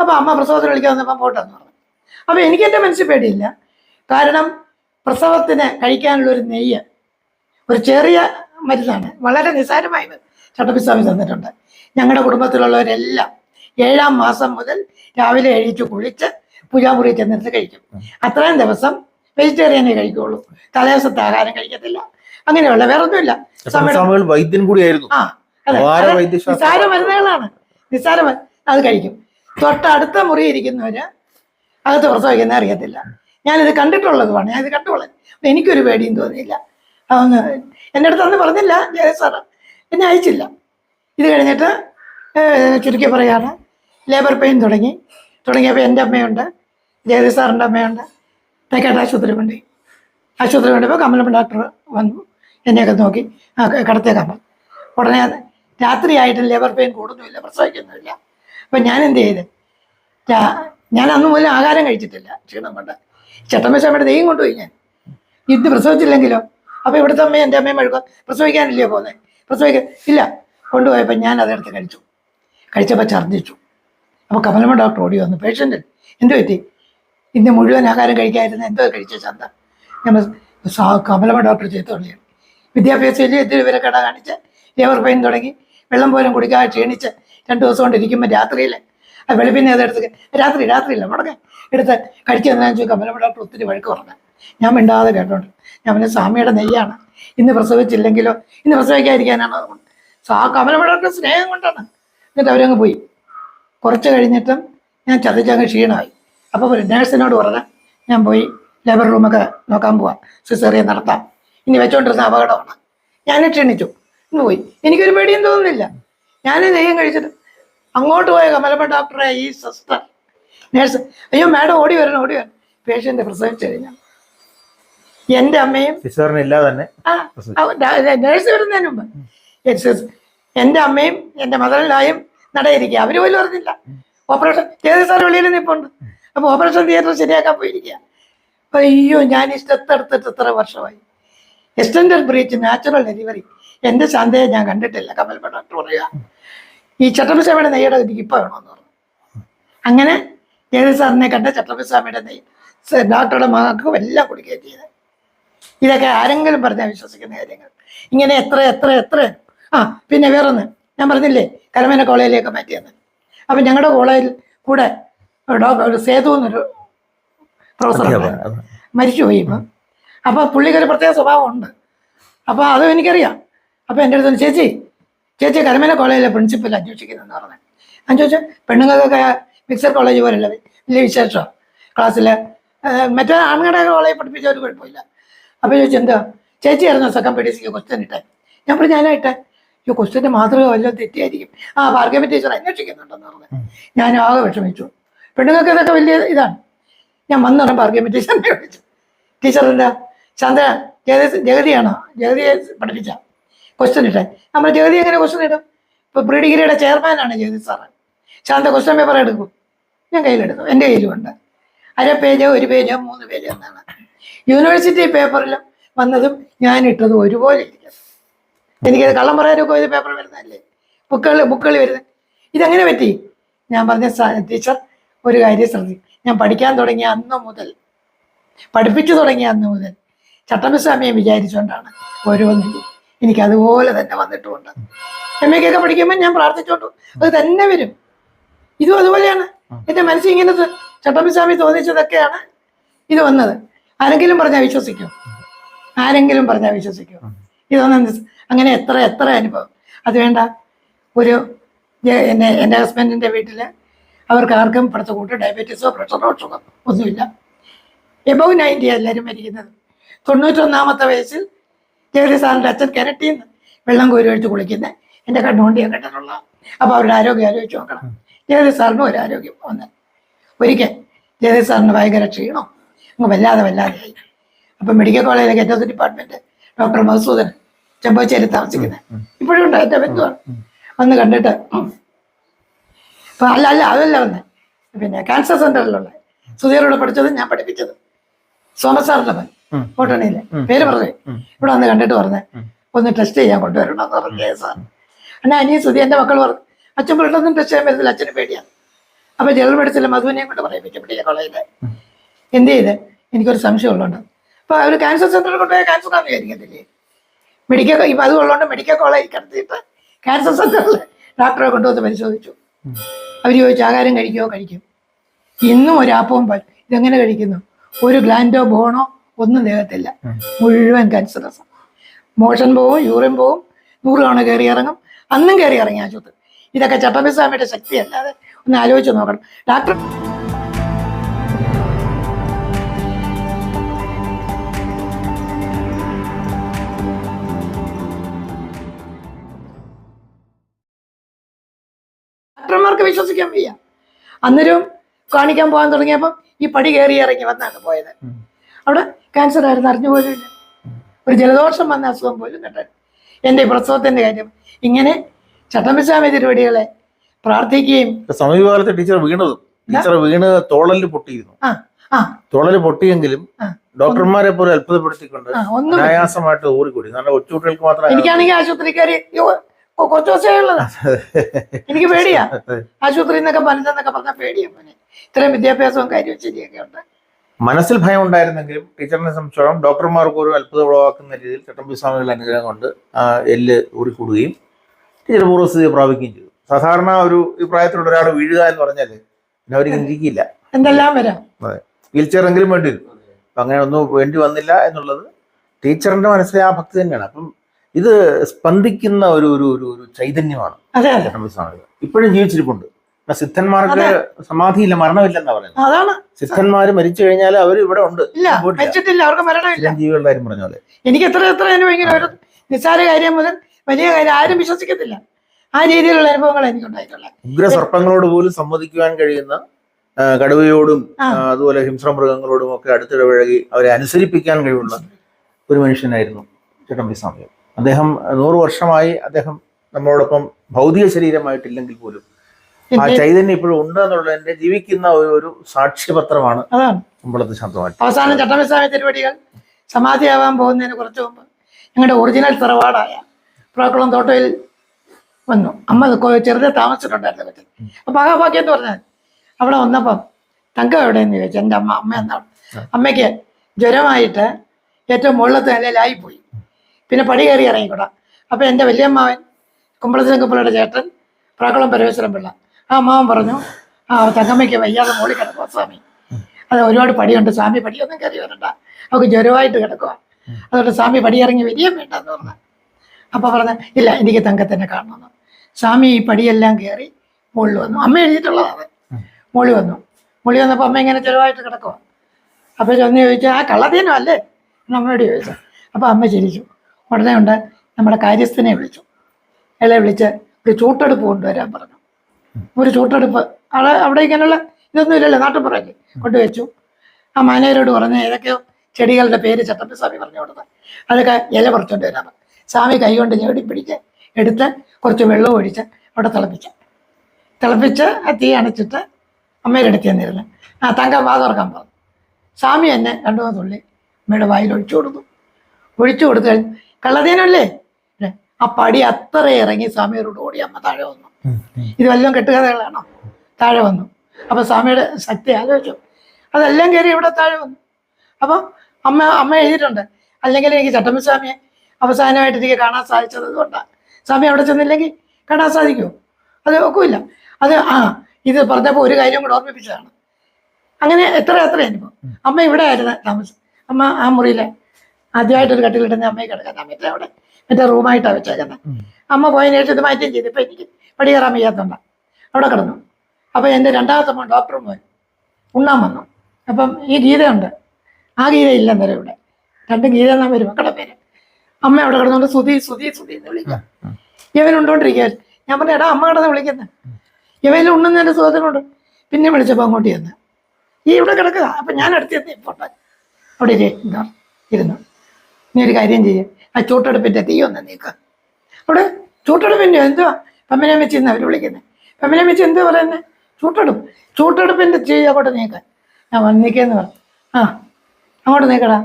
അപ്പോൾ അമ്മ പ്രസവത്തിന് വിളിക്കാൻ വന്നപ്പോൾ പോട്ടെന്ന് പറഞ്ഞു. അപ്പോൾ എനിക്ക് എന്റെ മനസ്സിൽ പേടിയില്ല. കാരണം പ്രസവത്തിന് കഴിക്കാനുള്ള ഒരു നെയ്യ് ഒരു ചെറിയ മരുന്നാണ്. വളരെ നിസ്സാരമായി ചട്ടപ്പിസ്വാമി തന്നിട്ടുണ്ട്. ഞങ്ങളുടെ കുടുംബത്തിലുള്ളവരെല്ലാം ഏഴാം മാസം മുതൽ രാവിലെ എഴുതിച്ച് കുളിച്ച് പൂജാമുറി ചെന്നിട്ട് കഴിക്കും. അത്രയും ദിവസം വെജിറ്റേറിയനെ കഴിക്കുള്ളൂ. തലേദിവസത്തെ ആഹാരം കഴിക്കത്തില്ല. അങ്ങനെയുള്ള വേറെ ഒന്നുമില്ല സമയം വൈദ്യൻ കൂടിയായിരുന്നു. ആ അതെ. നിസ്സാര മരുന്നുകളാണ്. നിസ്സാര അത് കഴിക്കും. തൊട്ടടുത്ത മുറി ഇരിക്കുന്നവര് അകത്ത് പ്രസവിക്കുന്ന അറിയത്തില്ല. ഞാനിത് കണ്ടിട്ടുള്ളതുമാണ്. ഞാനിത് കണ്ടുള്ളത് എനിക്കൊരു പേടിയും തോന്നിയില്ല. അതൊന്ന് എന്റെ അടുത്ത് അന്ന് പറഞ്ഞില്ല സാറ്. എന്നെ അയച്ചില്ല. ഇത് കഴിഞ്ഞിട്ട് ചുരുക്കി പറയാണ് ലേബർ പെയിൻ തുടങ്ങി. തുടങ്ങിയപ്പോൾ എന്റെ അമ്മയുണ്ട് ജയതി സാറിന്റെ അമ്മയുണ്ട് തേക്കാട്ട് ആശുപത്രി കൊണ്ട് ആശുപത്രി കൊണ്ടപ്പോൾ കമലമ്മ ഡോക്ടർ വന്നു എന്നെയൊക്കെ നോക്കി കിടത്തേക്കാൻ പറഞ്ഞു ഉടനെ രാത്രിയായിട്ടും ലേബർ പെയിൻ കൂടുന്നുമില്ല പ്രസവിക്കുന്നുമില്ല. അപ്പം ഞാൻ എന്ത് ചെയ്ത്? ഞാൻ അന്ന് മുതൽ ആഹാരം കഴിച്ചിട്ടില്ല. ക്ഷീണം കൊണ്ട്. ചട്ടമ്മച്ചമ്മയുടെ ദൈവം കൊണ്ടുപോയി ഞാൻ. ഇത് പ്രസവിച്ചില്ലെങ്കിലോ? അപ്പോൾ ഇവിടുത്തെ അമ്മയും എന്റെ അമ്മയും മെഴുക്കും പ്രസവിക്കാനില്ലേ പോകുന്നത് പ്രസവിക്കാൻ ഇല്ല. കൊണ്ടുപോയപ്പോൾ ഞാൻ അതെടുത്ത് കഴിച്ചു. കഴിച്ചപ്പോൾ ഛർദ്ദിച്ചു. അപ്പോൾ കമലമ്മ ഡോക്ടർ ഓടി വന്നു. പേഷ്യന്റ് എന്ത് പറ്റി? ഇന്ന് മുഴുവൻ ആഹാരം കഴിക്കാതിരുന്ന എന്തോ കഴിച്ച ചന്ത? നമ്മൾ കമലമ്മ ഡോക്ടർ ചെയ്തോളിയാണ് വിദ്യാഭ്യാസത്തിൽ ഇവരെ കട കാണിച്ച് ലേബർ പെയിൻ തുടങ്ങി വെള്ളം പോലും കുടിക്കാതെ ക്ഷീണിച്ച് രണ്ട് ദിവസം കൊണ്ട് ഇരിക്കുമ്പോൾ രാത്രിയിൽ വെളുപ്പിനെ അതെടുത്ത് രാത്രി രാത്രിയില്ല മുടക്കെ. എടുത്ത് കഴിച്ചു തന്നാന്ന് ചോദിക്കും അമ്മ ഡോക്ടർ ഒത്തിരി വഴക്ക് പറഞ്ഞു. ഞാൻ മിണ്ടാതെ കേട്ടോണ്ട്. ഞാൻ പിന്നെ സ്വാമിയുടെ നെയ്യാണ്. ഇന്ന് പ്രസവിച്ചില്ലെങ്കിലോ ഇന്ന് പ്രസവിക്കാതിരിക്കാനാണ് അതുകൊണ്ട്. സാ കമലമ്മ സ്നേഹം കൊണ്ടാണ്. എന്നിട്ട് അവരങ്ങ് പോയി. കുറച്ച് കഴിഞ്ഞിട്ടും ഞാൻ ചതിച്ചങ്ങ് ക്ഷീണമായി. അപ്പോൾ ഒരു നേഴ്സിനോട് പറഞ്ഞ് ഞാൻ പോയി ലേബർ റൂമൊക്കെ നോക്കാൻ പോവാം. സിസേറിയ നടത്താം. ഇനി വെച്ചോണ്ടിരുന്ന അപകടമാണ്. ഞാൻ ക്ഷീണിച്ചു. ഇന്ന് പോയി. എനിക്കൊരു പേടിയും തോന്നുന്നില്ല. ഞാൻ നെയ്യം കഴിച്ചിട്ട് അങ്ങോട്ട് പോയ കമലമ്മ ഡോക്ടറെ ഈ സിസ്റ്റർ നേഴ്സ് അയ്യോ മാഡം ഓടി വരണം ഓടി വരണം. പേഷ്യന്റ് പ്രസവിച്ചു കഴിഞ്ഞാൽ എന്റെ അമ്മയും തന്നെ നേഴ്സ് വരുന്നതിന് മുമ്പ്. എന്റെ അമ്മയും എന്റെ മദറിലായും നടയിരിക്കുക. അവർ പോലും അറിഞ്ഞില്ല. ഓപ്പറേഷൻ ഏത് സാർ വെളിയിൽ നിൽപ്പുണ്ട് അപ്പോൾ ഓപ്പറേഷൻ തിയേറ്റർ ശരിയാക്കാൻ പോയിരിക്കുക. അയ്യോ ഞാൻ ഈ ഇഷ്ടത്തെടുത്തിട്ട് ഇത്ര വർഷമായി. എക്സ്റ്റൻഡഡ് ബ്രീച്ച് നാച്ചുറൽ ഡെലിവറി എന്റെ ശാന്തയെ ഞാൻ കണ്ടിട്ടില്ല കമൽപ്പ ഡോക്ടർ പറയുക. ഈ ചട്ടമ്പിസ്വാമിയുടെ നെയ്യുടെ എനിക്ക് ഇപ്പോൾ വേണമെന്ന് പറഞ്ഞു. അങ്ങനെ ജയദേവ് സാറിനെ കണ്ട ചട്ടമ്പിസ്വാമിയുടെ നെയ്യ് ഡോക്ടറുടെ മകൾക്കും എല്ലാം കൊടുക്കുകയും ചെയ്തത് ഇതൊക്കെ ആരെങ്കിലും പറഞ്ഞാൽ വിശ്വസിക്കുന്ന കാര്യങ്ങൾ. ഇങ്ങനെ എത്ര എത്ര എത്ര. ആ പിന്നെ വേറൊന്ന്. ഞാൻ പറഞ്ഞില്ലേ കലമേന കോളേജിലേക്ക് മാറ്റിയെന്ന്. അപ്പം ഞങ്ങളുടെ കോളേജിൽ കൂടെ ഡോക്ടർ സേതു എന്നൊരു പ്രൊഫസർ. മരിച്ചുപോയി ഇപ്പം. അപ്പോൾ പുള്ളിക്കൊരു പ്രത്യേക സ്വഭാവമുണ്ട് അപ്പോൾ അതും എനിക്കറിയാം. അപ്പോൾ എന്റെ അടുത്ത് ചേച്ചി ചേച്ചി കരമേല കോളേജിലെ പ്രിൻസിപ്പൽ അന്വേഷിക്കുന്നതെന്ന് പറഞ്ഞു. ഞാൻ ചോദിച്ചു പെണ്ണുങ്ങൾക്കൊക്കെ മിക്സർ കോളേജ് പോലല്ല വലിയ വിശേഷം? ക്ലാസ്സിൽ മറ്റേ ആണുങ്ങളുടെ കോളേജ് പഠിപ്പിച്ച ഒരു കുഴപ്പമില്ല. അപ്പോൾ ചോദിച്ചു എന്താ? ചേച്ചി ആയിരുന്നു സെക്കൻഡ് പി ഡി സിക്ക് ക്വസ്റ്റ്യൻ ഇട്ടെ. ഞാൻ പറഞ്ഞു ഞാനായിട്ടെ ഈ ക്വസ്റ്റ്യന്റെ മാതൃക വല്ലതും തെറ്റിയായിരിക്കും. ആ ഭാർഗവ ടീച്ചർ അന്വേഷിക്കുന്നുണ്ടെന്ന് പറഞ്ഞു. ഞാൻ ആകെ വിഷമിച്ചു. പെണ്ണുങ്ങൾക്ക് ഇതൊക്കെ വലിയ ഇതാണ്. ഞാൻ വന്നു ഭാർഗവ ടീച്ചറിനെ വിളിച്ചു. ടീച്ചർ എന്താ? ചന്ദ്ര ജഗതി ജഗതിയാണോ? ജഗതിയെ പഠിപ്പിച്ച? ക്വസ്റ്റ്യൻ ഇട്ടെ. നമ്മൾ ജഗതി എങ്ങനെ ക്വസ്റ്റ്യൻ ഇടും? ഇപ്പോൾ പ്രീ ഡിഗ്രിയുടെ ചെയർമാനാണ് Jagathy sir Shantha question paper എടുക്കും. ഞാൻ കയ്യിലെടുക്കും എന്റെ കയ്യിലുമുണ്ട് അര പേജോ ഒരു പേജോ മൂന്ന് പേജോ എന്നാണ്. യൂണിവേഴ്സിറ്റി പേപ്പറിലും വന്നതും ഞാൻ ഇട്ടതും ഒരുപോലെ ഇരിക്കും എനിക്കത് കള്ളം പറയാനൊക്കെ ഒരു പേപ്പർ വരുന്നതല്ലേ? ബുക്കുകൾ ബുക്കുകൾ വരുന്നത് ഇതെങ്ങനെ പറ്റി? ഞാൻ പറഞ്ഞ "സാ- ടീച്ചർ ഒരു കാര്യം ശ്രദ്ധിക്കും. ഞാൻ പഠിക്കാൻ തുടങ്ങിയ അന്ന് മുതൽ പഠിപ്പിച്ചു തുടങ്ങിയ അന്ന് മുതൽ ചട്ടമ്പസ്വാമിയെ വിചാരിച്ചുകൊണ്ടാണ് ഓരോന്നിലും എനിക്ക് അതുപോലെ തന്നെ വന്നിട്ടുമുണ്ട്. എം എക്കൊക്കെ പഠിക്കുമ്പോൾ ഞാൻ പ്രാർത്ഥിച്ചോണ്ടു അത് തന്നെ വരും. ഇതും അതുപോലെയാണ്. എന്റെ മനസ്സിൽ ഇങ്ങനെ ചട്ടമ്പിസ്വാമി തോന്നിച്ചതൊക്കെയാണ് ഇത് വന്നത്. ആരെങ്കിലും പറഞ്ഞാൽ വിശ്വസിക്കും. ആരെങ്കിലും പറഞ്ഞാൽ വിശ്വസിക്കും. ഇതൊന്നും അങ്ങനെ എത്ര എത്ര അനുഭവം. അത് വേണ്ട. ഒരു എന്നെ എന്റെ ഹസ്ബൻഡിന്റെ വീട്ടിൽ അവർക്ക് ആർക്കും ഇപ്പോഴത്തെ കൂട്ട് ഡയബറ്റീസോ പ്രഷറോ ഷുഗർ ഒന്നുമില്ല. എബവ് നയന്റി എല്ലാവരും മരിക്കുന്നത്. തൊണ്ണൂറ്റൊന്നാമത്തെ വയസ്സിൽ ജഗതി സാറിന്റെ അച്ഛൻ കിരട്ടിന്ന് നിന്ന് വെള്ളം കോരി ഒഴിച്ച് കുളിക്കുന്നത് എന്റെ കണ്ണുകൊണ്ട് ഞാൻ കണ്ടിട്ടുള്ള അപ്പോൾ അവരുടെ ആരോഗ്യം ആലോചിച്ച് നോക്കണം. ജഗതി സാറിന് ഒരു ആരോഗ്യം വന്ന്. ഒരിക്കൽ ജഗതി സാറിന് ഭയങ്കര ക്ഷീണം. അങ്ങ് വല്ലാതെ വല്ലാതെയായി അപ്പം മെഡിക്കൽ കോളേജിലെ ഗെറ്റോസ് ഡിപ്പാർട്ട്മെന്റ് ഡോക്ടർ മധുസൂദൻ ചെമ്പോച്ചേരി താമസിക്കുന്നത് ഇപ്പോഴും ഉണ്ട് എന്റെ ബന്ധുവാണ്. വന്ന് കണ്ടിട്ട് അപ്പം അല്ല അല്ല അതല്ല വന്ന്. പിന്നെ ക്യാൻസർ സെന്ററിലുള്ള സുധീറോട് പഠിച്ചതും ഞാൻ പഠിപ്പിച്ചത്. സോമസാറിന്റെ മകൻ. കോട്ടണിയിലെ പേര് പറഞ്ഞേ. ഇവിടെ വന്ന് കണ്ടിട്ട് പറഞ്ഞേ. ഒന്ന് ടെസ്റ്റ് ചെയ്യാൻ കൊണ്ടുവരണം എന്ന് പറഞ്ഞു സാർ എന്നാ അനിയ സുധി എന്റെ മക്കൾ പറഞ്ഞു. അച്ഛൻ പെട്ടെന്നും ടെസ്റ്റ് ചെയ്യാൻ പറ്റത്തില്ല. അച്ഛന് പേടിയാണ് അപ്പൊ ജനറൽ മെഡിസിനിൽ മധുവിനെയും കൊണ്ട് പറയിപ്പിച്ചു മെഡിക്കൽ കോളേജിൽ എന്ത് ചെയ്ത്? എനിക്കൊരു സംശയം ഉള്ളതുകൊണ്ട് അപ്പൊ അവർ ക്യാൻസർ സെന്ററിൽ കൊണ്ടുപോയ ക്യാൻസർ ആണെന്ന് വിചാരിക്കത്തില്ലേ? മെഡിക്കൽ ഇപ്പൊ അത് ഉള്ളതുകൊണ്ട് മെഡിക്കൽ കോളേജ് കടത്തിയിട്ട് ക്യാൻസർ സെന്ററിൽ ഡോക്ടറെ കൊണ്ടുവന്ന് പരിശോധിച്ചു. അവർ ചോദിച്ചു ആഹാരം കഴിക്കുമോ കഴിക്കും. ഇന്നും ഒരു ആപ്പവും ഇതെങ്ങനെ കഴിക്കുന്നു? ഒരു ഗ്ലാൻഡോ ബോണോ? ഒന്നും ദേഹത്തില്ല മുഴുവൻ ക്യാൻസറസ് മോഷൻ പോവും യൂറിൻ പോവും നൂറ് തവണ കയറി ഇറങ്ങും. അന്നും കയറി ഇറങ്ങി ആശുപത്രി ഇതൊക്കെ ചട്ടമ്പിസ്വാമിയുടെ ശക്തിയല്ലാതെ ഒന്ന് ആലോചിച്ച് നോക്കണം. ഡോക്ടർ ഡോക്ടർമാർക്ക് വിശ്വസിക്കാൻ വയ്യ. അന്നേരം കാണിക്കാൻ പോകാൻ തുടങ്ങിയപ്പോൾ ഈ പടി കയറി ഇറങ്ങി വന്നാണ് പോയത്. അവിടെ ക്യാൻസർ ആയിരുന്നു അറിഞ്ഞു പോലും ഒരു ജലദോഷം വന്ന അസുഖം പോലും കേട്ടാൽ. എന്റെ പ്രസവത്തിന്റെ കാര്യം ഇങ്ങനെ ചട്ടമ്പിസ്വാമി തിരുവടികളെ പ്രാർത്ഥിക്കുകയും. സമീപകാലത്ത് ടീച്ചർ വീണതും ടീച്ചർ വീണ് തോളൽ പൊട്ടിയിരുന്നു. തോളൽ പൊട്ടിയെങ്കിലും. ഡോക്ടർമാരെ പോലെ അത്ഭുതപ്പെടുത്തിക്കൊണ്ട് അനായാസമായിട്ട് ഓടിക്കൂടി കാരണം കൊച്ചുകുട്ടികൾക്ക് മാത്രമേ എനിക്കാണെങ്കിൽ ആശുപത്രിക്കാര് കുറച്ചു ദിവസമേ ഉള്ളത് എനിക്ക് പേടിയാ. ആശുപത്രി എന്നൊക്കെ പറഞ്ഞെന്നൊക്കെ പറഞ്ഞാൽ പേടിയാ മോനെ. ഇത്രയും വിദ്യാഭ്യാസവും കാര്യവും ശരിയൊക്കെ ഉണ്ട്. മനസ്സിൽ ഭയം ഉണ്ടായിരുന്നെങ്കിലും ടീച്ചറിനെ സംബന്ധിച്ചോളം ഡോക്ടർമാർക്ക് ഒരു അത്ഭുതം ഉളവാക്കുന്ന രീതിയിൽ ചട്ടമ്പി സ്വാമികളുടെ അനുഗ്രഹം കൊണ്ട് എല്ല് ഊറിക്കൂടുകയും ടീച്ചർ പൂർവസ്ഥിതി പ്രാപിക്കുകയും ചെയ്തു. സാധാരണ ഒരു ഈ പ്രായത്തിലുള്ള ഒരാൾ വീഴുക എന്ന് പറഞ്ഞാൽ പിന്നെ അവർ ഇരിക്കില്ല. എന്തെല്ലാം വരാം? വീൽ ചെയർ എങ്കിലും വേണ്ടി വരും. അപ്പൊ അങ്ങനെ ഒന്നും വേണ്ടി വന്നില്ല എന്നുള്ളത് ടീച്ചറിന്റെ മനസ്സിലെ ആ ഭക്തി തന്നെയാണ്. അപ്പം ഇത് സ്പന്ദിക്കുന്ന ഒരു ഒരു ഒരു ചൈതന്യമാണ് അതെ അതെ. ചട്ടമ്പി സ്വാമികൾ ഇപ്പോഴും ജീവിച്ചിരിപ്പുണ്ട്. സിദ്ധന്മാർക്ക് സമാധിയില്ല മരണമില്ലെന്നാ പറയുന്നത്. അതാണ്. സിദ്ധന്മാര് മരിച്ചു കഴിഞ്ഞാൽ അവർ ഇവിടെ ഉണ്ട്. ഇല്ല. വെച്ചിട്ടില്ല അവർക്ക് മരണമില്ല. ജീവികളുടെ കാര്യം പറഞ്ഞ പോലെ. എനിക്ക് എത്ര എത്ര ഒരു നിസ്സാര കാര്യം മുതൽ വലിയ കാര്യം ആരും വിശ്വസിക്കത്തില്ല. ആ രീതിയിലുള്ള അനുഭവങ്ങൾ എനിക്കുണ്ടായിട്ടുള്ളത്. ഉഗ്ര സർപ്പങ്ങളോട് പോലും സംവദിക്കുവാൻ കഴിയുന്ന കടുവയോടും അതുപോലെ ഹിംസ മൃഗങ്ങളോടും ഒക്കെ അടുത്തിടപഴകി അവരെ അനുസരിപ്പിക്കാൻ കഴിവുള്ള ഒരു മനുഷ്യനായിരുന്നു ചട്ടമ്പി സ്വാമി അദ്ദേഹം നൂറ് വർഷമായി അദ്ദേഹം നമ്മളോടൊപ്പം ഭൗതിക ശരീരമായിട്ടില്ലെങ്കിൽ പോലും ആ ചൈതന്യം ഇപ്പോഴും ഉണ്ട് എന്നുള്ളതിന്റെ ജീവിക്കുന്ന ഒരു സാക്ഷ്യപത്രമാണ് കുമ്പളത്ത് ശാന്തമായിട്ട്. അവസാനം ചട്ടമ്പിസ്വാമി തിരുവടികൾ സമാധിയാവാൻ പോകുന്നതിന് കുറച്ച് മുമ്പ് ഞങ്ങളുടെ ഒറിജിനൽ തറവാടായ പ്രാക്കുളം തോട്ടയിൽ വന്നു. അമ്മ ചെറുതെ താമസിച്ചിട്ടുണ്ടായിരുന്നു പറ്റി അപ്പം മഹാഭാഗ്യം എന്ന് പറഞ്ഞാൽ അവിടെ വന്നപ്പം തങ്കം എവിടെയെന്ന് ചോദിച്ചു. എന്റെ അമ്മ അമ്മ എന്നാണ് അമ്മയ്ക്ക് ജ്വരമായിട്ട് ഏറ്റവും മുകളിലത്തെ നിലയിലായിപ്പോയി. പിന്നെ പടി കയറി ഇറങ്ങിക്കൂടാ. അപ്പൊ എന്റെ വലിയമ്മാവൻ കുമ്പളത്തിനക്കുപ്പിള്ളയുടെ ചേട്ടൻ പ്രാക്കുളം പരമേശ്വരൻ പിള്ള ആ അമ്മാവൻ പറഞ്ഞു ആ തങ്കമ്മയ്ക്ക് വയ്യാതെ മോളി കിടക്കുക സ്വാമി. അത് ഒരുപാട് പടിയുണ്ട് സ്വാമി പടിയൊന്നും കയറി വരണ്ട. അവർക്ക് ജ്വരമായിട്ട് കിടക്കുക അതുകൊണ്ട് സ്വാമി പടി ഇറങ്ങി വരികയും വേണ്ടെന്ന് പറഞ്ഞു. അപ്പോൾ പറഞ്ഞ ഇല്ല എനിക്ക് തങ്കത്തിനെ കാണണമെന്ന്. സ്വാമി ഈ പടിയെല്ലാം കയറി മുകളിൽ വന്നു. അമ്മ എഴുതിയിട്ടുള്ളതാണ്. മുകളിൽ വന്നു. മുകളിൽ വന്നപ്പോൾ അമ്മ ഇങ്ങനെ ചെലവായിട്ട് കിടക്കുക അപ്പോൾ ചെന്ന് ചോദിച്ചാൽ ആ കള്ളതീനം അല്ലേ? അമ്മയോട് ചോദിച്ചു. അപ്പോൾ അമ്മ ചിരിച്ചു. ഉടനെ ഉണ്ട് നമ്മുടെ കാര്യസ്ഥനെ വിളിച്ചു. അയാളെ വിളിച്ച് ഒരു ചൂട്ടെടുപ്പ് കൊണ്ടുവരാൻ പറഞ്ഞു. ഒരു ചൂട്ടെടുപ്പ് അവിടെ അവിടെ ഇങ്ങനെയുള്ള ഇതൊന്നും ഇല്ലല്ലോ നാട്ടുപുറയ്ക്ക് കൊണ്ടുവച്ചു. ആ മാനേജരോട് പറഞ്ഞ ഏതൊക്കെയോ ചെടികളുടെ പേര് ചട്ടമ്പി സ്വാമി പറഞ്ഞു കൊടുത്ത്. അതൊക്കെ ഇല പറിച്ചുകൊണ്ട് വരാം. സ്വാമി കൈകൊണ്ട് ഞെടി പിടിച്ച് എടുത്ത് കുറച്ച് വെള്ളം ഒഴിച്ച് അവിടെ തിളപ്പിച്ച്. തിളപ്പിച്ച് ആ തീ അണച്ചിട്ട് അമ്മയുടെ അടുത്ത് തന്നിരുന്നു ആ തങ്കം വാ തുറക്കാൻ സ്വാമി എന്നെ രണ്ടു മൂന്ന് തുള്ളി അമ്മയുടെ വായിൽ ഒഴിച്ചു കൊടുത്തു. ഒഴിച്ചു കൊടുത്തു കഴിഞ്ഞു കള്ളതീനല്ലേ? ആ പടി അത്ര ഇറങ്ങി സ്വാമിയോട് ഓടി അമ്മ താഴെ വന്നു. ഇത് വല്ലതും കെട്ടുകഥകളാണോ? താഴെ വന്നു. അപ്പോൾ സ്വാമിയുടെ ശക്തി ആലോചിച്ചു. അതെല്ലാം കയറി ഇവിടെ താഴെ വന്നു. അപ്പോൾ അമ്മ അമ്മ എഴുതിയിട്ടുണ്ട്. അല്ലെങ്കിൽ എനിക്ക് ചട്ടമ്പസ്വാമിയെ അവസാനമായിട്ട് എനിക്ക് കാണാൻ സാധിച്ചത് അതുകൊണ്ടാണ് സ്വാമി അവിടെ ചെന്നില്ലെങ്കിൽ കാണാൻ സാധിക്കുമോ? അത് ഒക്കില്ല അത് ആ ഇത് പറഞ്ഞപ്പോൾ ഒരു കാര്യം കൂടെ ഓർമ്മിപ്പിച്ചതാണ്. അങ്ങനെ എത്ര എത്ര അനുഭവം അമ്മ ഇവിടെ ആയിരുന്നു താമസം. അമ്മ ആ മുറിയിലെ ആദ്യമായിട്ടൊരു കട്ടിലിട്ടുന്ന അമ്മയെ കിടക്കാൻ അമ്മയുടെ അവിടെ. മറ്റേ റൂമായിട്ടാണ് വെച്ചേക്കുന്നത് അമ്മ പോയതിനു ശേഷം ഇത് മാറ്റുകയും ചെയ്തു. ഇപ്പം എനിക്ക് പടി കയറാൻ വയ്യാത്തതുകൊണ്ട്. അവിടെ കിടന്നു. അപ്പോൾ എന്റെ രണ്ടാമത്തെ മോൻ ഡോക്ടറും പോയി. ഉണ്ണാൻ വന്നു. അപ്പം ഈ ഗീതയുണ്ട്. ആ ഗീത ഇല്ല അന്നേരം ഇവിടെ. രണ്ട് ഗീത എന്നാ വരും മക്കളുടെ പേര്. അമ്മ അവിടെ കിടന്നുകൊണ്ട് സുതി സുതി സുതി എന്ന് വിളിക്കാം ഇവൻ ഉണ്ടോണ്ടിരിക്കുക ഞാൻ പറഞ്ഞു എടാ അമ്മ കിടന്ന് വിളിക്കുന്നത് ഇവയിൽ ഉണ്ണുന്നതിന്റെ സുഖത്തിനുണ്ട് പിന്നെ വിളിച്ചപ്പോൾ അങ്ങോട്ട് ചെന്ന്. ഈ ഇവിടെ കിടക്കുക അപ്പം ഞാൻ അടുത്ത് ചെന്ന് പോട്ടെ അവിടെ ഇരി എന്താ ഇരുന്നു. നീ ഒരു കാര്യം ചെയ്യും. ആ ചൂട്ടെടുപ്പിന്റെ തീ ഒന്ന് നീക്കുക അവിടെ ചൂട്ടെടുപ്പിന്റെ എന്തുവാ? പമ്മനെ വെച്ച് ഇന്ന് അവർ വിളിക്കുന്നത് പമ്മനെ വെച്ച് എന്ത് പറയുന്നത് ചൂട്ടെടുപ്പ്. ചൂട്ടെടുപ്പിന്റെ ചെയ്യുക അങ്ങോട്ട് നീക്കാൻ ഞാൻ വന്നിക്കേന്ന് പറഞ്ഞു ആ അങ്ങോട്ട് നീക്കടാ.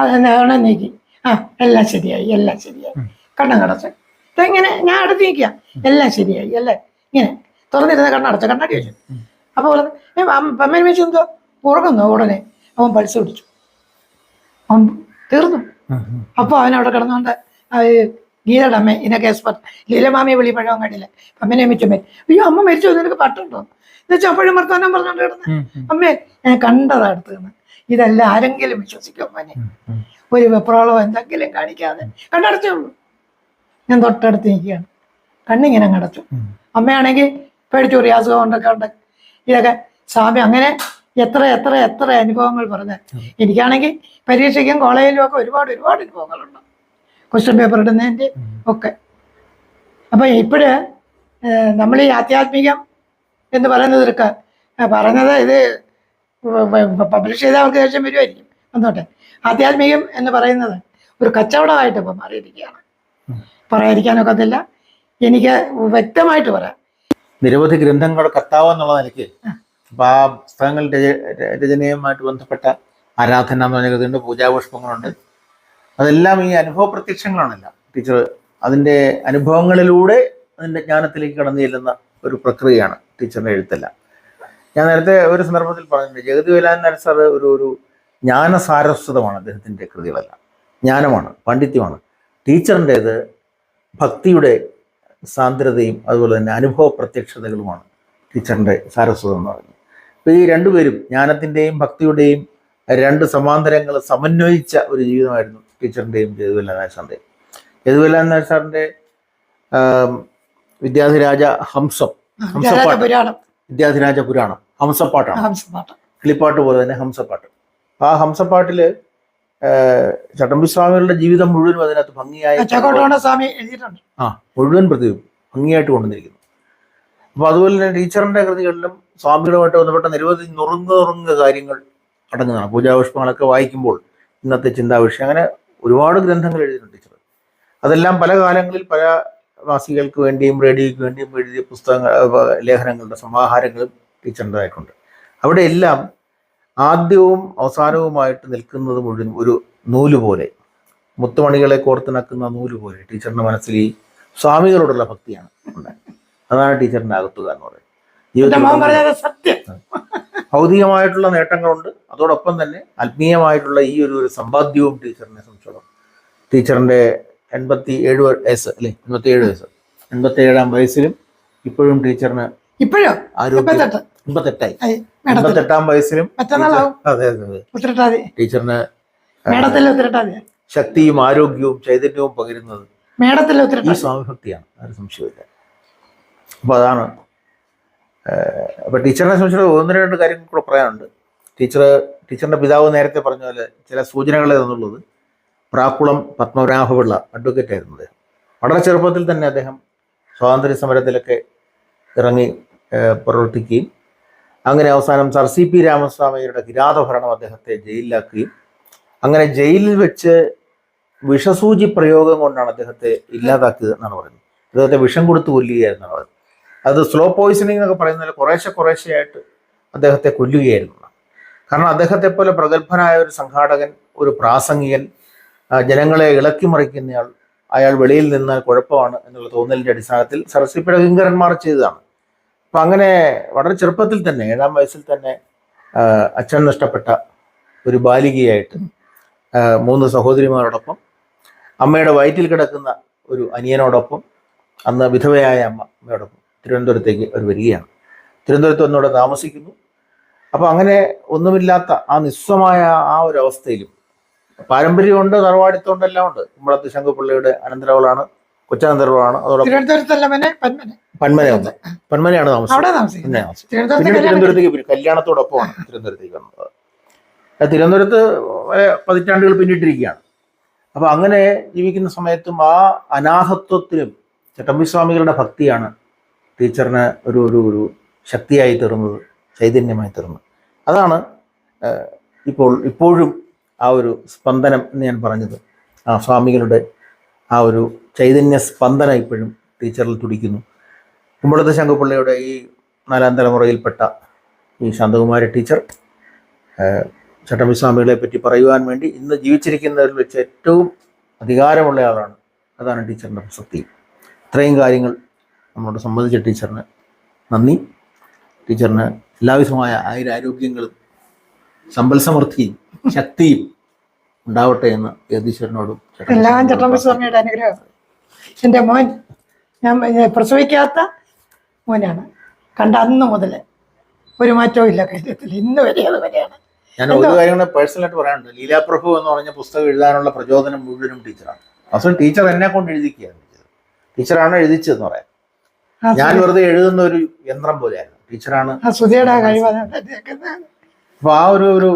അവിടെ നീക്കി. ആ എല്ലാം ശരിയായി എല്ലാം ശരിയായി. കണ്ണം കടച്ച്. ഇതെങ്ങനെ ഞാൻ അടുത്ത് നീക്കുക എല്ലാം ശരിയായി അല്ലേ ഇങ്ങനെ. തുറന്നിരുന്ന കണ്ണടച്ചു കണ്ണാടി വെച്ചു. അപ്പോൾ പറഞ്ഞു പമ്മേനെ വെച്ച് എന്തോ ഉറങ്ങുന്നു ഉടനെ? അവൻ പൾസ് പിടിച്ചു. അവൻ തീർന്നു. അപ്പോൾ അവനവിടെ കിടന്നുകൊണ്ട് ഗീതയുടെ അമ്മ ഇതിനൊക്കെ എക്സ്പെർട്ട് ലീലമാമിയെ പഴവൻ കണ്ടില്ല? അമ്മനെ മിച്ചമ്മേ അയ്യോ അമ്മ മരിച്ചു നിനക്ക് പട്ടുണ്ടോ? എന്ന് വെച്ചാൽ അപ്പോഴും വർത്തമാനം പറഞ്ഞോണ്ട് കിടന്ന്. അമ്മേ ഞാൻ കണ്ടതാ അടുത്ത് ഇതല്ല ഇതെല്ലാം ആരെങ്കിലും വിശ്വസിക്കും അമ്മനെ ഒരു വെപ്രാളോ എന്തെങ്കിലും കാണിക്കാതെ. കണ്ടടച്ചേ ഉള്ളൂ. ഞാൻ തൊട്ടടുത്ത് നിൽക്കുകയാണ്. കണ്ണിങ്ങനെ കടച്ചു. അമ്മയാണെങ്കിൽ പേടിച്ചു ഒരു അസുഖം ഉണ്ടൊക്കെ ഉണ്ട്. ഇതൊക്കെ സ്വാമി അങ്ങനെ എത്ര എത്ര എത്ര അനുഭവങ്ങൾ പറഞ്ഞ്. എനിക്കാണെങ്കിൽ പരീക്ഷയ്ക്കും കോളേജിലും ഒക്കെ ഒരുപാട് ഒരുപാട് അനുഭവങ്ങളുണ്ട്. ക്വസ്റ്റ്യൻ പേപ്പർ ഇടുന്നതിന്റെ ഒക്കെ. അപ്പം ഇപ്പോഴ് നമ്മൾ ഈ ആധ്യാത്മികം എന്ന് പറയുന്നതൊക്കെ പറഞ്ഞത് ഇത് പബ്ലിഷ് ചെയ്താൽ അവർക്ക് ദേഷ്യം വരുമായിരിക്കും വന്നോട്ടെ. ആധ്യാത്മികം എന്ന് പറയുന്നത് ഒരു കച്ചവടമായിട്ട് ഇപ്പം മാറിയിരിക്കുകയാണ്. പറയാതിരിക്കാനൊക്കത്തില്ല. എനിക്ക് വ്യക്തമായിട്ട് പറയാം. നിരവധി ഗ്രന്ഥങ്ങൾ കർത്താവ് എന്നുള്ള നിലയ്ക്ക് അപ്പോൾ ആ പുസ്തകങ്ങൾ രച- രചനയുമായിട്ട് ബന്ധപ്പെട്ട ആരാധന എന്ന് പറഞ്ഞ പൂജാപുഷ്പങ്ങളുണ്ട്. അതെല്ലാം ഈ അനുഭവ പ്രത്യക്ഷങ്ങളാണല്ല. ടീച്ചർ അതിന്റെ അനുഭവങ്ങളിലൂടെ അതിന്റെ ജ്ഞാനത്തിലേക്ക് കടന്നു ചെല്ലുന്ന ഒരു പ്രക്രിയയാണ് ടീച്ചറിന്റെ എഴുത്തല്ല. ഞാൻ നേരത്തെ ഒരു സന്ദർഭത്തിൽ പറഞ്ഞിട്ടുണ്ട് ജഗതി വേലാൻ സാർ ഒരു ഒരു ജ്ഞാനസാരസ്വതമാണ് അദ്ദേഹത്തിന്റെ കൃതികളെല്ലാം. ജ്ഞാനമാണ് പാണ്ഡിത്യമാണ്. ടീച്ചറിന്റേത് ഭക്തിയുടെ സാന്ദ്രതയും അതുപോലെ തന്നെ അനുഭവ പ്രത്യക്ഷതകളുമാണ് ടീച്ചറിന്റെ സാരസ്വതം എന്ന് പറയുന്നത്. അപ്പോൾ ഈ രണ്ടുപേരും ജ്ഞാനത്തിന്റെയും ഭക്തിയുടെയും രണ്ട് സമാന്തരങ്ങൾ സമന്വയിച്ച ഒരു ജീവിതമായിരുന്നു ടീച്ചറിന്റെയും ജയതുവല്ല നായസാറിന്റെയും ജയതുവല്ല നായർ സാറിന്റെ വിദ്യാധിരാജ ഹംസം ഹംസപ്പാട്ട്. വിദ്യാധിരാജ പുരാണം. ഹംസപ്പാട്ടാണ്. ഹംസപ്പാട്ട്. കിളിപ്പാട്ട് പോലെ തന്നെ ഹംസപ്പാട്ട്. ആ ഹംസപ്പാട്ടിൽ ചട്ടമ്പി സ്വാമികളുടെ ജീവിതം മുഴുവനും അതിനകത്ത് ഭംഗിയായി ചക്കോട്ടോണ സ്വാമി എഴുതിയിട്ടുണ്ട്. ആ മുഴുവൻ പ്രതിയും ഭംഗിയായിട്ട് കൊണ്ടുവന്നിരിക്കുന്നു. അപ്പോൾ അതുപോലെ തന്നെ ടീച്ചറിന്റെ കൃതികളിലും സ്വാമികളുമായിട്ട് ബന്ധപ്പെട്ട നിരവധി നുറുങ്ങ് നുറുങ്ങ് കാര്യങ്ങൾ അടങ്ങുന്നതാണ്. പൂജാപുഷ്പങ്ങളൊക്കെ വായിക്കുമ്പോൾ ഇന്നത്തെ ചിന്താവിഷയം. അങ്ങനെ ഒരുപാട് ഗ്രന്ഥങ്ങൾ എഴുതിയിട്ടുണ്ട് ടീച്ചർ. അതെല്ലാം പല കാലങ്ങളിൽ പല വാസികൾക്ക് വേണ്ടിയും റേഡിയോയ്ക്ക് വേണ്ടിയും എഴുതിയ പുസ്തകങ്ങൾ ലേഖനങ്ങളുടെ സമാഹാരങ്ങളും ടീച്ചറിന്റെതായിട്ടുണ്ട്. അവിടെ എല്ലാം ആദ്യവും അവസാനവുമായിട്ട് നിൽക്കുന്നത് മുഴുവൻ ഒരു നൂൽ പോലെ. മുത്തുമണികളെ കോർത്തിണക്കുന്ന നൂൽ പോലെ. ടീച്ചറിന്റെ മനസ്സിൽ ഈ സ്വാമികളോടുള്ള ഭക്തിയാണ് ഉണ്ടായത്. അതാണ് ടീച്ചറിന്റെ അകത്തുക എന്ന് പറയുന്നത് സത്യം. ഭൗതികമായിട്ടുള്ള നേട്ടങ്ങളുണ്ട്. അതോടൊപ്പം തന്നെ ആത്മീയമായിട്ടുള്ള ഈ ഒരു ഒരു സമ്പാദ്യവും ടീച്ചറിനെ സംബന്ധിച്ചോളം. ടീച്ചറിന്റെ എൺപത്തി ഏഴ് വയസ്സ് അല്ലേ? എൺപത്തി ഏഴ് വയസ്സ്. എൺപത്തി ഏഴാം വയസ്സിലും ഇപ്പോഴും ടീച്ചറിന് ഇപ്പോഴോ? എൺപത്തെട്ടായി. എൺപത്തെട്ടാം വയസ്സിലും അതെ അതെ ടീച്ചറിന് ശക്തിയും ആരോഗ്യവും ചൈതന്യവും പകരുന്നത് ഈ സ്വാമിഭക്തിയാണ്. ഒരു സംശയമില്ല. അപ്പൊ അതാണ് ഏഹ്, അപ്പൊ ടീച്ചറിനെ സംബന്ധിച്ചിടത്തോളം ഒന്ന് രണ്ട് കാര്യങ്ങൾ കൂടെ പറയാനുണ്ട്. ടീച്ചർ ടീച്ചറിന്റെ പിതാവ് നേരത്തെ പറഞ്ഞ പോലെ ചില സൂചനകളെ എന്നുള്ളത് പ്രാക്കുളം പത്മനാഭപിള്ള അഡ്വക്കേറ്റ് ആയിരുന്നു വളരെ ചെറുപ്പത്തിൽ തന്നെ അദ്ദേഹം സ്വാതന്ത്ര്യ സമരത്തിലൊക്കെ ഇറങ്ങി പ്രവർത്തിക്കുകയും അങ്ങനെ അവസാനം സർ സി പി രാമസ്വാമിയുടെ കിരാതഭരണം അദ്ദേഹത്തെ ജയിലിലാക്കുകയും അങ്ങനെ ജയിലിൽ വെച്ച് വിഷസൂചി പ്രയോഗം കൊണ്ടാണ് അദ്ദേഹത്തെ ഇല്ലാതാക്കിയത് എന്നാണ് പറയുന്നത്. അദ്ദേഹത്തെ വിഷം കൊടുത്ത് കൊല്ലുകയായിരുന്നാണ് പറയുന്നത്. അത് സ്ലോ പോയിസണിങ് എന്നൊക്കെ പറയുന്നതിൽ കുറേശ്ശെ കുറേശ്ശെയായിട്ട് അദ്ദേഹത്തെ കൊല്ലുകയായിരുന്നു. കാരണം അദ്ദേഹത്തെ പോലെ പ്രഗത്ഭനായ ഒരു സംഘാടകൻ ഒരു പ്രാസംഗികൻ ജനങ്ങളെ ഇളക്കി മറിക്കുന്നയാൾ അയാൾ വെളിയിൽ നിന്നാൽ കുഴപ്പമാണ് എന്നുള്ള തോന്നലിന്റെ അടിസ്ഥാനത്തിൽ സരസ്വതിയുടെ കിങ്കരന്മാർ ചെയ്തതാണ്. അപ്പൊ അങ്ങനെ വളരെ ചെറുപ്പത്തിൽ തന്നെ ഏഴാം വയസ്സിൽ തന്നെ അച്ഛൻ നഷ്ടപ്പെട്ട ഒരു ബാലികയായിട്ട് മൂന്ന് സഹോദരിമാരോടൊപ്പം അമ്മയുടെ വയറ്റിൽ കിടക്കുന്ന ഒരു അനിയനോടൊപ്പം അന്ന് വിധവയായ അമ്മ അമ്മയോടൊപ്പം തിരുവനന്തപുരത്തേക്ക് അവർ വരികയാണ്. തിരുവനന്തപുരത്ത് ഒന്നുകൂടെ താമസിക്കുന്നു. അപ്പോൾ അങ്ങനെ ഒന്നുമില്ലാത്ത ആ നിസ്സമായ ആ ഒരു അവസ്ഥയിലും പാരമ്പര്യമുണ്ട് തറവാടിത്തമുണ്ട് എല്ലാം ഉണ്ട്. കുമ്പളത്ത് ശങ്കുപിള്ളയുടെ അനന്തരവളാണ് കൊച്ചാനന്തരവളാണ്. അതോടൊപ്പം പന്മനെ. പന്മനയുണ്ട് പന്മനയാണ് താമസിക്കുന്നത്. തിരുവനന്തപുരത്തേക്ക് കല്യാണത്തോടൊപ്പമാണ് തിരുവനന്തപുരത്തേക്ക് വന്നത്. തിരുവനന്തപുരത്ത് പതിറ്റാണ്ടുകൾ പിന്നിട്ടിരിക്കുകയാണ്. അപ്പൊ അങ്ങനെ ജീവിക്കുന്ന സമയത്തും ആ അനാഹത്വത്തിലും ചട്ടമ്പി സ്വാമികളുടെ ഭക്തിയാണ് ടീച്ചറിന് ഒരു ഒരു ഒരു ശക്തിയായി തീർന്നത് ചൈതന്യമായി തീർന്നത് അതാണ് ഇപ്പോൾ ഇപ്പോഴും ആ ഒരു സ്പന്ദനം എന്ന് ഞാൻ പറഞ്ഞത്. ആ സ്വാമികളുടെ ആ ഒരു ചൈതന്യ സ്പന്ദനം ഇപ്പോഴും ടീച്ചറിൽ തുടിക്കുന്നു. കുമ്പളത്ത് ശങ്കുപിള്ളയുടെ ഈ നാലാം തലമുറയിൽപ്പെട്ട ഈ ശാന്തകുമാരി ടീച്ചർ ചട്ടമ്പിസ്വാമികളെ ചട്ടമ്പി സ്വാമികളെ പറ്റി പറയുവാൻ വേണ്ടി ഇന്ന് ജീവിച്ചിരിക്കുന്നവരിൽ വെച്ച് ഏറ്റവും അധികാരമുള്ള ആളാണ്. അതാണ് ടീച്ചറിന്റെ പ്രസക്തി. ഇത്രയും കാര്യങ്ങൾ നമ്മളോട് സംബന്ധിച്ച ടീച്ചറിന് നന്ദി. ടീച്ചറിന് എല്ലാവിധമായ ആയുരാരോഗ്യങ്ങളും സമ്പൽ സമൃദ്ധിയും ശക്തിയും ഉണ്ടാവട്ടെ എന്ന് യതീശ്വരനോടും എല്ലാം ചട്ടമ്പിസ്വാമിയുടെ അനുഗ്രഹം. എന്റെ മോൻ ഞാൻ പ്രസവിക്കാത്ത മോനാണ്. കണ്ട അന്ന് മുതൽ ഒരു മാറ്റവും ഇല്ല കാര്യത്തിൽ ഇന്ന് വരെ അത് വരെയാണ്. ഞാൻ ഒരു കാര്യം കൂടെ പേഴ്സണലായിട്ട് പറയാനുണ്ട്. ലീലാപ്രഭു എന്ന് പറഞ്ഞ പുസ്തകം എഴുതാനുള്ള പ്രചോദനം മുഴുവനും ടീച്ചറാണ്. അസൽ ടീച്ചർ എന്നെ കൊണ്ട് എഴുതിക്കുകയാണ്. ടീച്ചർ ടീച്ചറാണ് എഴുതിച്ചതെന്ന് പറയാം. ഞാൻ വെറുതെ എഴുതുന്ന ഒരു യന്ത്രം പോലെയായിരുന്നു. ടീച്ചറാണ് അപ്പൊ ആ ഒരു ഒരു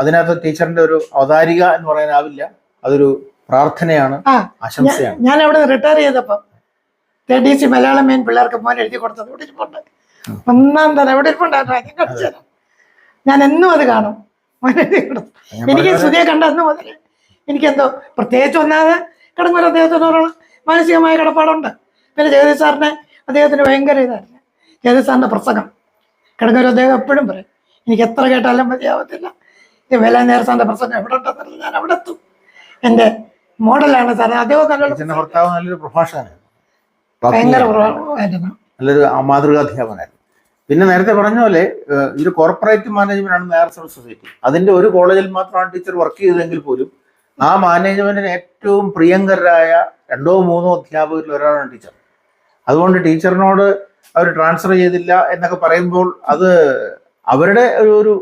അതിനകത്ത് ടീച്ചറിന്റെ ഒരു അവതാരിക എന്ന് പറയാനാവില്ല. അതൊരു പ്രാർത്ഥനയാണ് ആശംസയാണ്. ഞാൻ അവിടെ റിട്ടയർ ചെയ്തപ്പം ഡി സി മലയാളം മെയിൻ പിള്ളേർക്ക് മോൻ എഴുതി കൊടുത്തത് ഇവിടെ ഇരിപ്പുണ്ട്. ഒന്നാം തരം ഇവിടെ ഇരിപ്പുണ്ടായിരുന്നു ഞാൻ എന്നും അത് കാണും. മോൻ എഴുതി കൊടുത്തു എനിക്ക് സുധിയെ കണ്ട അന്ന് മുതൽ എനിക്കെന്തോ പ്രത്യേകിച്ച് ഒന്നാമത് കിടന്നൊരു അദ്ദേഹത്തിനോടുള്ള മാനസികമായ കടപ്പാടുണ്ട്. പിന്നെ ജഗദീഷ് സാറിനെ അദ്ദേഹത്തിന് ഭയങ്കര ഇതായിരുന്നു ജഗദീഷ് സാറിന്റെ പ്രസംഗം. കിടക്കൊരു അദ്ദേഹം എപ്പോഴും പറയും എനിക്ക് എത്ര കേട്ടാലും മതിയാവത്തില്ല. ഈ നേരം നേർ സാറിന്റെ പ്രസംഗം എവിടെ ഉണ്ടെന്നറിയില്ല. ഞാൻ അവിടെ എത്തും. എന്റെ മോഡലാണ് സാറേ. അദ്ദേഹം നല്ലൊരു ഭർത്താവ് നല്ലൊരു പ്രഭാഷകനായിരുന്നു. ഭയങ്കര. കുറവായിരുന്നു നല്ലൊരു മാതൃകാധ്യാപകനായിരുന്നു. പിന്നെ നേരത്തെ പറഞ്ഞ പോലെ ഇത് കോർപ്പറേറ്റ് മാനേജ്മെന്റ് ആണ് നേർ സിവിൽ സൊസൈറ്റി അതിന്റെ ഒരു കോളേജിൽ മാത്രമാണ് ടീച്ചർ വർക്ക് ചെയ്തതെങ്കിൽ പോലും ആ മാനേജ്മെന്റിന് ഏറ്റവും പ്രിയങ്കരായ രണ്ടോ മൂന്നോ അധ്യാപകരിൽ ഒരാളാണ് ടീച്ചർ. അതുകൊണ്ട് ടീച്ചറിനോട് അവർ ട്രാൻസ്ഫർ ചെയ്തില്ല എന്നൊക്കെ പറയുമ്പോൾ അത് അവരുടെ ഒരു ഒരു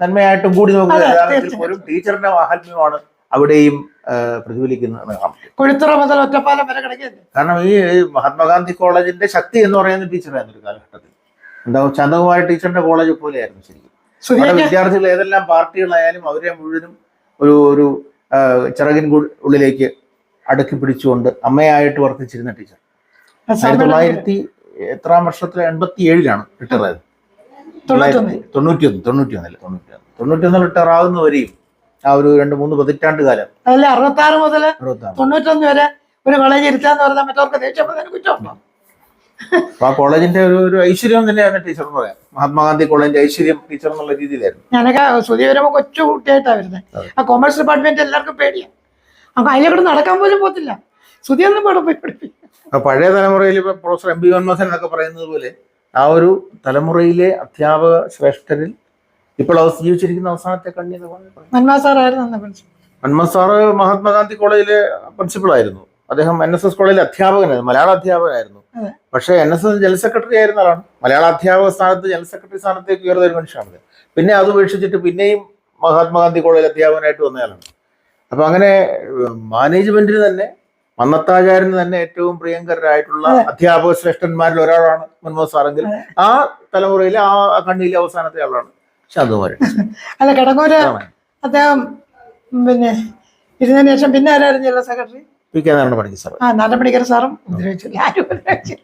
നന്മയായിട്ടും കൂടി നമുക്ക്. പോലും ടീച്ചറിന്റെ മാഹാത്മ്യമാണ് അവിടെയും പ്രതിഫലിക്കുന്നത് കൊഴുത്തുറ മുതൽ ഒറ്റപ്പാലം വരെ കാരണം ഈ മഹാത്മാഗാന്ധി കോളേജിന്റെ ശക്തി എന്ന് പറയുന്ന ടീച്ചറായിരുന്നു ഒരു കാലഘട്ടത്തിൽ. എന്താ ചന്ദ്രകുമാരി ടീച്ചറിന്റെ കോളേജ് പോലെയായിരുന്നു ശരിക്കും. വിദ്യാർത്ഥികൾ ഏതെല്ലാം പാർട്ടികളായാലും അവരെ മുഴുവനും ഒരു ഒരു ചിറകിൻ ഉള്ളിലേക്ക് അടുക്കി പിടിച്ചുകൊണ്ട് അമ്മയായിട്ട് വർത്തിച്ചിരുന്ന ടീച്ചർ. ആയിരത്തി തൊള്ളായിരത്തി എത്രാം വർഷത്തിൽ എൺപത്തി ഏഴിലാണ് റിട്ടയർ ആയത് തൊണ്ണൂറ്റൊന്ന് തൊണ്ണൂറ്റിയൊന്ന് ഒന്ന് തൊണ്ണൂറ്റിയൊന്ന് തൊണ്ണൂറ്റിയൊന്ന് റിട്ടയർ ആകുന്നവരെയും ആ ഒരു രണ്ട് മൂന്ന് പതിറ്റാണ്ട് കാലം. അതല്ല അറുപത്താറ് മുതൽ തൊണ്ണൂറ്റൊന്ന് വരെ ഒരു കോളേജ് ഇരുത്താന്ന് പറഞ്ഞാൽ മറ്റവർക്ക് ദേഷ്യം വന്നതിന് കുറ്റമുണ്ടോ അപ്പൊ ആ കോളേജിന്റെ ഒരു ഒരു ഐശ്വര്യം തന്നെയാണ് ടീച്ചർ എന്ന് പറയാം. മഹാത്മാഗാന്ധി കോളേജിന്റെ ഐശ്വര്യം ടീച്ചർ എന്നുള്ള രീതിയിലായിരുന്നു. ഞാനൊക്കെ വരുമ്പോൾ കൊച്ചു കുട്ടിയായിട്ടാണ് വരുന്നത് ആ കോമേഴ്സ് ഡിപ്പാർട്ട്മെന്റ് എല്ലാവർക്കും പേടിയാണ് അപ്പൊ കൂടെ നടക്കാൻ പോലും പോകത്തില്ല. സുധിയൊന്നും ഇവിടെ പോയി പഠിപ്പിക്കും. പഴയ തലമുറയിൽ ഇപ്പൊ പ്രൊഫസർ എം ബി മൻമോഹൻ എന്നൊക്കെ പറയുന്നത് പോലെ ആ ഒരു തലമുറയിലെ അധ്യാപക ശ്രേഷ്ഠരിൽ ഇപ്പോൾ അവ ജീവിച്ചിരിക്കുന്ന അവസാനത്തെ കണ്ണി എന്ന് സാറ് മഹാത്മാഗാന്ധി കോളേജിലെ പ്രിൻസിപ്പൾ ആയിരുന്നു അദ്ദേഹം എൻ എസ് എസ് കോളേജിലെ അധ്യാപകനായിരുന്നു മലയാള അധ്യാപകനായിരുന്നു. പക്ഷേ N S S general secretary ആയിരുന്ന ആളാണ് മലയാള അധ്യാപക സ്ഥാനത്ത് ജനറൽ സെക്രട്ടറി സ്ഥാനത്തേക്ക് ഉയർന്ന ഒരു മനുഷ്യനാണ് പിന്നെ അത് ഉപേക്ഷിച്ചിട്ട് പിന്നെയും മഹാത്മാഗാന്ധി കോളേജിൽ അധ്യാപകനായിട്ട് വന്നയാളാണ് അപ്പൊ അങ്ങനെ മാനേജ്മെന്റിന് തന്നെ മന്നത്താചാര്യന് തന്നെ ഏറ്റവും പ്രിയങ്കരായിട്ടുള്ള അധ്യാപക ശ്രേഷ്ഠന്മാരിൽ ഒരാളാണ് മൻമോഹൻ സാറെങ്കിൽ ആ തലമുറയിലെ ആ കണ്ണിയിലെ അവസാനത്തെ ആളാണ്. ശാന്തകുമാരൻ അല്ല കടങ്ങൂര്. അദ്ദേഹം പിന്നെ ഇരുന്നതിന് ശേഷം പിന്നെ ആരായിരുന്നു ജില്ലാ secretary? P K Narayana Panicker sir ആ സാറും ഉപദ്രവിച്ചില്ല ആരും ഉപദ്രവിച്ചില്ല